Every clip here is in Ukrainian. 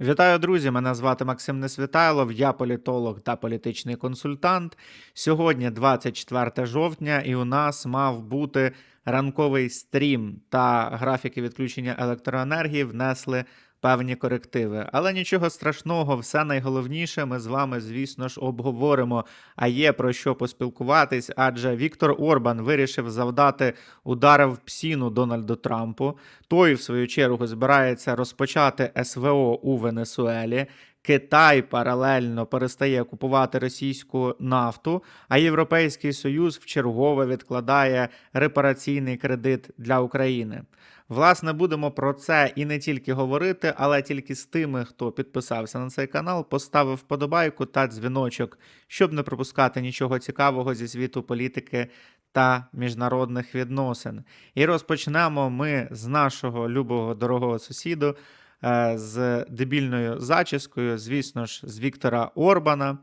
Вітаю, друзі! Мене звати Максим Несвітайлов, я політолог та політичний консультант. Сьогодні 24 жовтня, і у нас мав бути ранковий стрім та графіки відключення електроенергії внесли певні корективи. Але нічого страшного, все найголовніше ми з вами, звісно ж, обговоримо. А є про що поспілкуватись, адже Віктор Орбан вирішив завдати удари в псіну Дональду Трампу. Той, в свою чергу, збирається розпочати СВО у Венесуелі. Китай паралельно перестає купувати російську нафту, а Європейський Союз вчергове відкладає репараційний кредит для України. Власне, будемо про це і не тільки говорити, але тільки з тими, хто підписався на цей канал, поставив вподобайку та дзвіночок, щоб не пропускати нічого цікавого зі світу політики та міжнародних відносин. І розпочнемо ми з нашого любого дорогого сусіду. е, З дебільною зачіскою, звісно ж, з Віктора Орбана,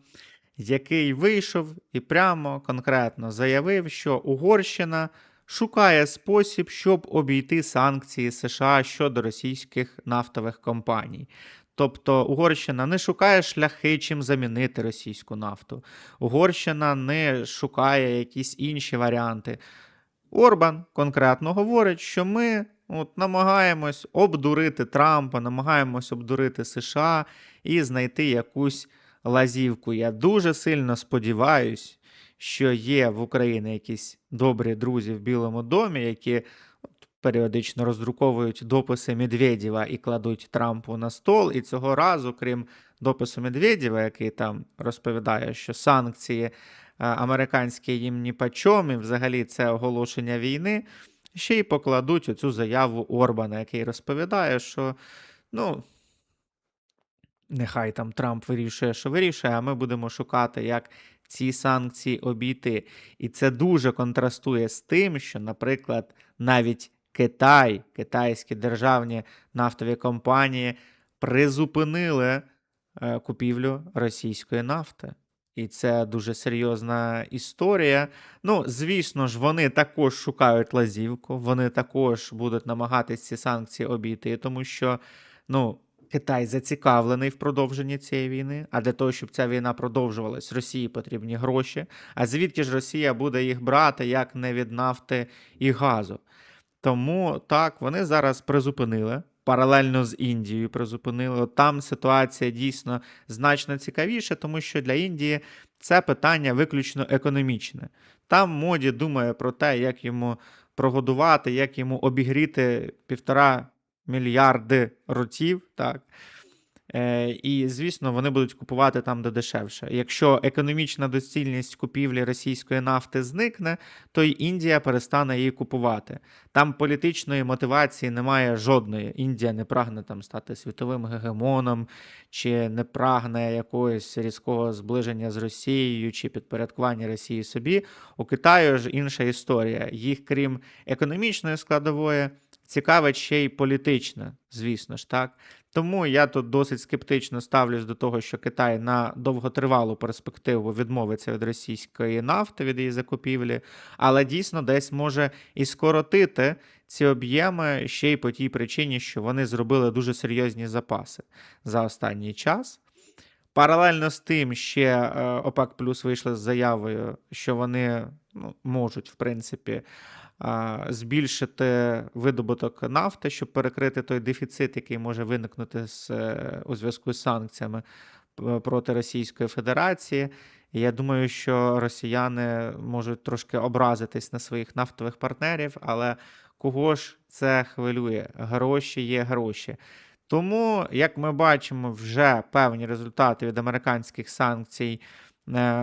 який вийшов і прямо конкретно заявив, що Угорщина шукає спосіб, щоб обійти санкції США щодо російських нафтових компаній. Тобто Угорщина не шукає шляхи, чим замінити російську нафту. Угорщина не шукає якісь інші варіанти. Орбан конкретно говорить, що ми от, намагаємось обдурити Трампа, намагаємось обдурити США і знайти якусь лазівку. Я дуже сильно сподіваюсь, що є в Україні якісь добрі друзі в Білому домі, які періодично роздруковують дописи Медведєва і кладуть Трампу на стол. І цього разу, крім допису Медведєва, який там розповідає, що санкції е, американські їм ні по чому, і взагалі це оголошення війни. Ще й покладуть оцю заяву Орбана, який розповідає, що ну, нехай там Трамп вирішує, що вирішує, а ми будемо шукати, як ці санкції обійти. І це дуже контрастує з тим, що, наприклад, навіть Китай, китайські державні нафтові компанії призупинили е, купівлю російської нафти. І це дуже серйозна історія. Ну, звісно ж, вони також шукають лазівку, вони також будуть намагатись ці санкції обійти, тому що ну, Китай зацікавлений в продовженні цієї війни. А для того, щоб ця війна продовжувалась, Росії потрібні гроші. А звідки ж Росія буде їх брати, як не від нафти і газу? Тому так, вони зараз призупинили. Паралельно з Індією призупинили. Там ситуація дійсно значно цікавіша, тому що для Індії це питання виключно економічне. Там моді думає про те, як йому прогодувати, як йому обігріти півтора мільярди ротів. Так. Е, і, звісно, вони будуть купувати там, де дешевше. Якщо економічна доцільність купівлі російської нафти зникне, то й Індія перестане її купувати. Там політичної мотивації немає жодної. Індія не прагне там стати світовим гегемоном, чи не прагне якогось різкого зближення з Росією, чи підпорядкування Росії собі. У Китаю ж інша історія. Їх, крім економічної складової, цікавить ще й політична, звісно ж, так. Тому я тут досить скептично ставлюсь до того, що Китай на довготривалу перспективу відмовиться від російської нафти, від її закупівлі, але дійсно десь може і скоротити ці об'єми ще й по тій причині, що вони зробили дуже серйозні запаси за останній час. Паралельно з тим, ще е, ОПЕК Плюс вийшли з заявою, що вони ну, можуть, в принципі, збільшити видобуток нафти, щоб перекрити той дефіцит, який може виникнути з, е, у зв'язку з санкціями проти Російської Федерації. Я думаю, що росіяни можуть трошки образитись на своїх нафтових партнерів, але кого ж це хвилює? Гроші є гроші. Тому, як ми бачимо, вже певні результати від американських санкцій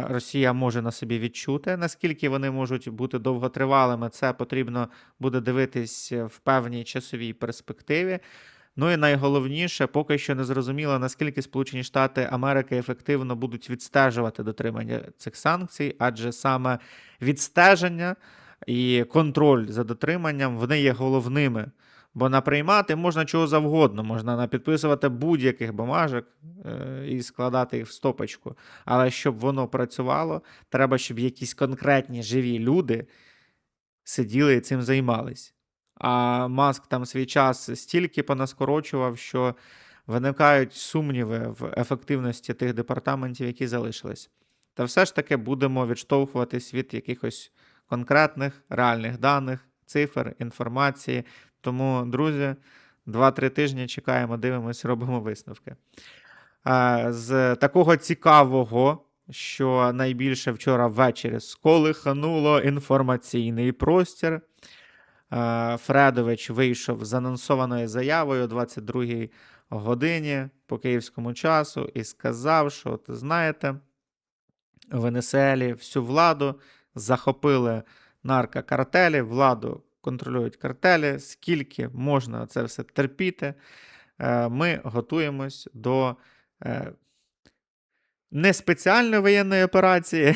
Росія може на собі відчути. Наскільки вони можуть бути довготривалими, це потрібно буде дивитись в певній часовій перспективі. Ну і найголовніше, поки що не зрозуміло, наскільки Сполучені Штати Америки ефективно будуть відстежувати дотримання цих санкцій, адже саме відстеження і контроль за дотриманням вони є головними. Бо наприймати можна чого завгодно, можна напідписувати будь-яких бумажок е, і складати їх в стопочку. Але щоб воно працювало, треба, щоб якісь конкретні живі люди сиділи і цим займались. А Маск там свій час стільки понаскорочував, що виникають сумніви в ефективності тих департаментів, які залишились. Та все ж таки будемо відштовхуватись від якихось конкретних реальних даних, цифр, інформації. Тому, друзі, 2-3 тижні чекаємо, дивимося, робимо висновки. З такого цікавого, що найбільше вчора ввечері сколихануло інформаційний простір. Фредович вийшов з анонсованою заявою о 22 годині по київському часу і сказав, що, от, знаєте, в Венесуелі всю владу захопили наркокартелі, владу контролюють картелі. Скільки можна це все терпіти? Е, Ми готуємось до е, не спеціальної воєнної операції,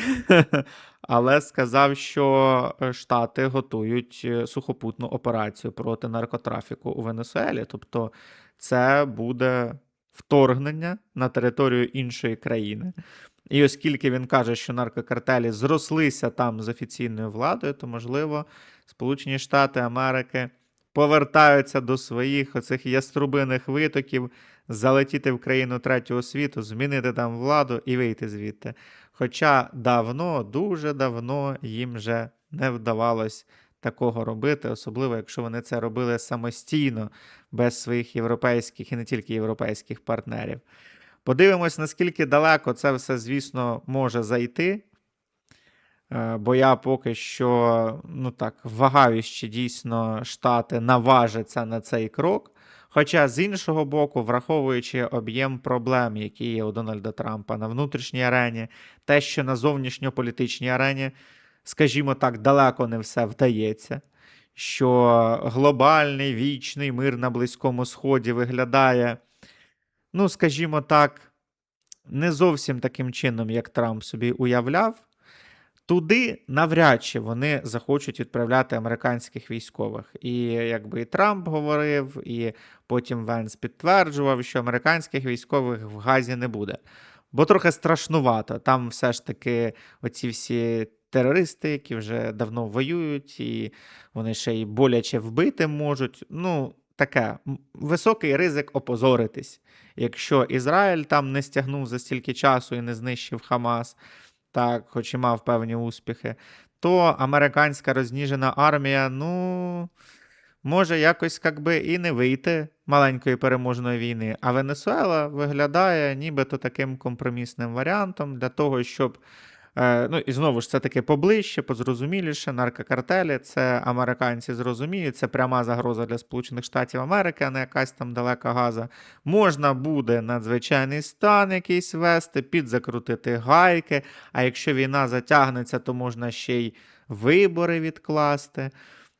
але сказав, що е, Штати готують сухопутну операцію проти наркотрафіку у Венесуелі. Тобто це буде вторгнення на територію іншої країни. І оскільки він каже, що наркокартелі зрослися там з офіційною владою, то можливо Сполучені Штати Америки повертаються до своїх оцих яструбиних витоків, залетіти в країну третього світу, змінити там владу і вийти звідти. Хоча давно, дуже давно їм вже не вдавалось такого робити, особливо якщо вони це робили самостійно, без своїх європейських і не тільки європейських партнерів. Подивимось, наскільки далеко це все, звісно, може зайти. Е, Бо я поки що, ну так, вагаю, чи дійсно Штати наважаться на цей крок. Хоча, з іншого боку, враховуючи об'єм проблем, які є у Дональда Трампа на внутрішній арені, те, що на зовнішньополітичній арені, скажімо так, далеко не все вдається, що глобальний вічний мир на Близькому Сході виглядає, ну, скажімо так, не зовсім таким чином, як Трамп собі уявляв. Туди навряд чи вони захочуть відправляти американських військових. І якби і Трамп говорив, і потім Венс підтверджував, що американських військових в Газі не буде. Бо трохи страшнувато. Там все ж таки оці всі терористи, які вже давно воюють, і вони ще й боляче вбити можуть. Ну, таке високий ризик опозоритись. Якщо Ізраїль там не стягнув за стільки часу і не знищив Хамас так, хоч і мав певні успіхи, то американська розніжена армія, ну, може якось як би і не вийти маленької переможної війни. А Венесуела виглядає нібито таким компромісним варіантом для того, щоб. Е, Ну і знову ж це таки поближче, позрозуміліше. Наркокартелі, це американці зрозуміють, це пряма загроза для Сполучених Штатів Америки, а не якась там далека газа. Можна буде надзвичайний стан якийсь вести, підзакрутити гайки. А якщо війна затягнеться, то можна ще й вибори відкласти.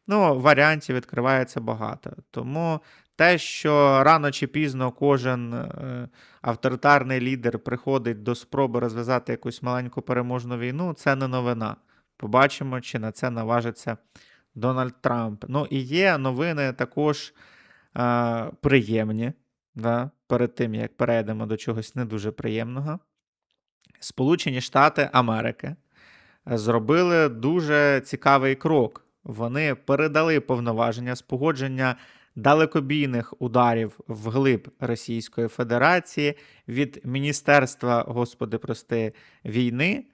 Ну, варіантів відкривається багато. Тому те, що рано чи пізно кожен е, авторитарний лідер приходить до спроби розв'язати якусь маленьку переможну війну, це не новина. Побачимо, чи на це наважиться Дональд Трамп. Ну і є новини також е, приємні. Да, перед тим, як перейдемо до чогось не дуже приємного. Сполучені Штати Америки зробили дуже цікавий крок. Вони передали повноваження з погодження далекобійних ударів вглиб Російської Федерації від Міністерства, господи, прости, війни,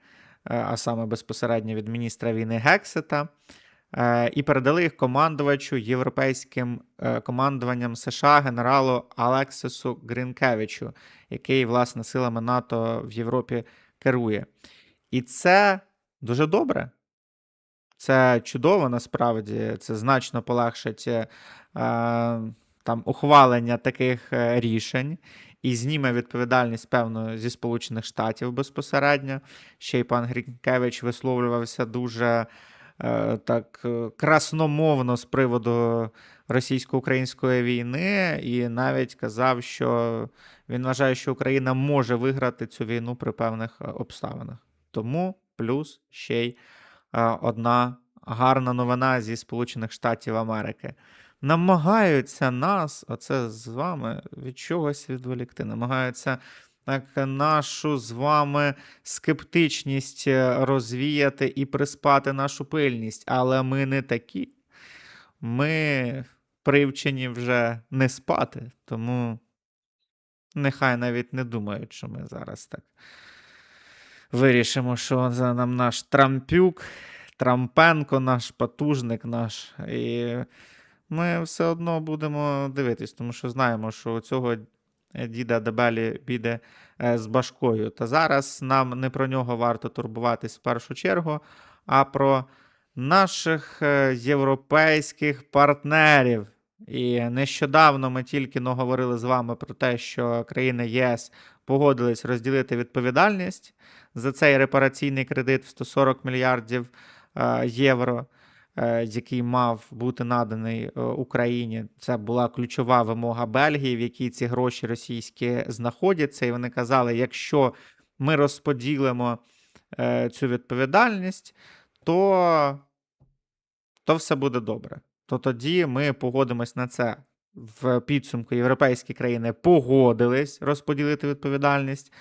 е, а саме безпосередньо від міністра війни Гексета, е, і передали їх командувачу європейським е, командуванням США генералу Алексису Гринкевичу, який, власне, силами НАТО в Європі керує. І це дуже добре. Це чудово насправді. Це значно полегшить е, там ухвалення таких е, рішень і зніме відповідальність, певно, зі Сполучених Штатів безпосередньо. Ще й пан Грінкевич висловлювався дуже е, так е, красномовно з приводу російсько-української війни, і навіть казав, що він вважає, що Україна може виграти цю війну при певних е, обставинах. Тому плюс ще й одна гарна новина зі Сполучених Штатів Америки. Намагаються нас, оце з вами, від чогось відволікти. Намагаються так нашу з вами скептичність е, розвіяти і приспати нашу пильність. Але ми не такі. Ми привчені вже не спати. Тому Нехай навіть не думають, що ми зараз так вирішимо, що за нам наш Трампюк, Трампенко, наш потужник наш. І ми все одно будемо дивитись, тому що знаємо, що у цього діда Дебелі піде е, з башкою. Та зараз нам не про нього варто турбуватись в першу чергу, а про наших е, європейських партнерів. І нещодавно ми тільки говорили з вами про те, що країни ЄС погодились розділити відповідальність за цей репараційний кредит в 140 мільярдів е, євро, е, який мав бути наданий е, Україні. Це була ключова вимога Бельгії, в якій ці гроші російські знаходяться. І вони казали: якщо ми розподілимо цю відповідальність, то, то все буде добре. То тоді ми погодимось на це. В підсумку європейські країни погодились розподілити відповідальність.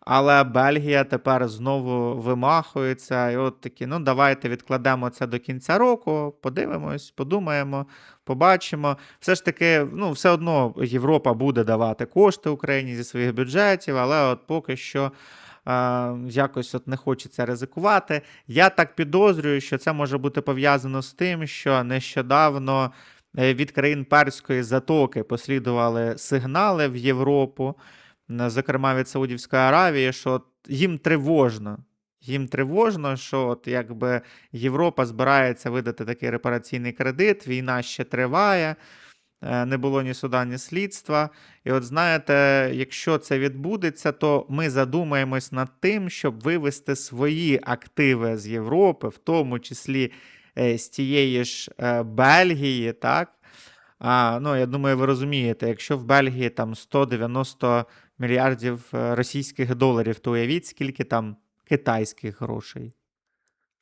Але Бельгія тепер знову вимахується. І от такі, ну давайте відкладемо це до кінця року, подивимось, подумаємо, побачимо. Все ж таки, ну, все одно Європа буде давати кошти Україні зі своїх бюджетів, але от поки що. е, Якось от не хочеться ризикувати. Я так підозрюю, що це може бути пов'язано з тим, що нещодавно від країн Перської затоки послідували сигнали в Європу зокрема від Саудівської Аравії, що їм тривожно. Їм тривожно, що от якби Європа збирається видати такий репараційний кредит, війна ще триває, е, не було ні суда, ні слідства. І от знаєте, якщо це відбудеться, то ми задумаємось над тим, щоб вивести свої активи з Європи, в тому числі е, з тієї ж е, Бельгії, так? А, ну, я думаю, ви розумієте, якщо в Бельгії там 190 мільярдів е, російських доларів, то уявіть, скільки там китайських грошей,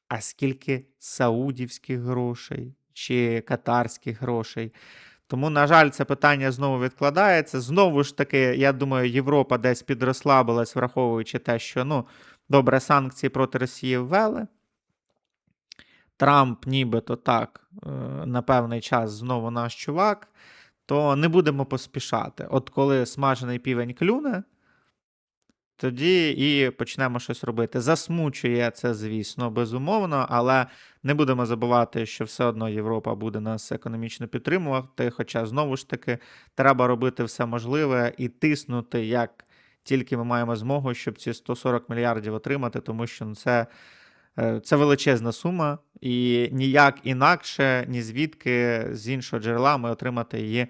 а скільки саудівських грошей чи катарських грошей. Тому, на жаль, це питання знову відкладається. Знову ж таки, я думаю, Європа десь підрослабилась, враховуючи те, що ну, добре, санкції проти Росії ввели. Трамп нібито так е, на певний час знову наш чувак, то не будемо поспішати. От коли смажений півень клюне, тоді і почнемо щось робити. Засмучує це, звісно, безумовно, але не будемо забувати, що все одно Європа буде нас економічно підтримувати. Хоча, знову ж таки, треба робити все можливе і тиснути, як тільки ми маємо змогу, щоб ці 140 мільярдів отримати, тому що ну, це. Е, Це величезна сума, і ніяк інакше, ні звідки з іншого джерела ми отримати її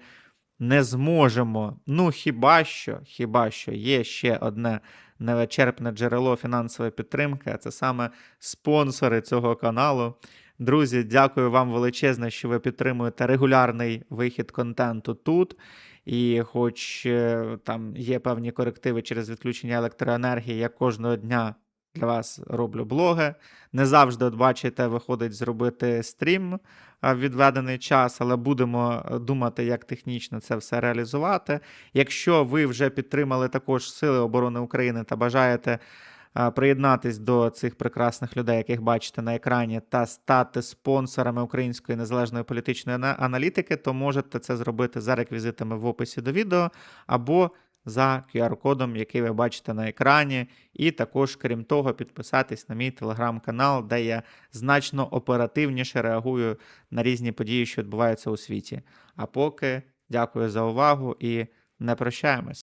не зможемо. Ну, хіба що, хіба що є ще одне невичерпне джерело фінансової підтримки, а це саме спонсори цього каналу. Друзі, дякую вам величезне, що ви підтримуєте регулярний вихід контенту тут. І хоч е, там є певні корективи через відключення електроенергії, я кожного дня для вас роблю блоги. Не завжди, от бачите, виходить зробити стрім в відведений час, але будемо е, думати, як технічно це все реалізувати. Якщо ви вже підтримали також Сили оборони України та бажаєте приєднатись до цих прекрасних людей, яких бачите на екрані, та стати спонсорами української незалежної політичної аналітики, то можете це зробити за реквізитами в описі до відео або за QR-кодом, який ви бачите на екрані. І також, крім того, підписатись на мій телеграм-канал, де я значно оперативніше реагую на різні події, що відбуваються у світі. А поки дякую за увагу і не прощаємось.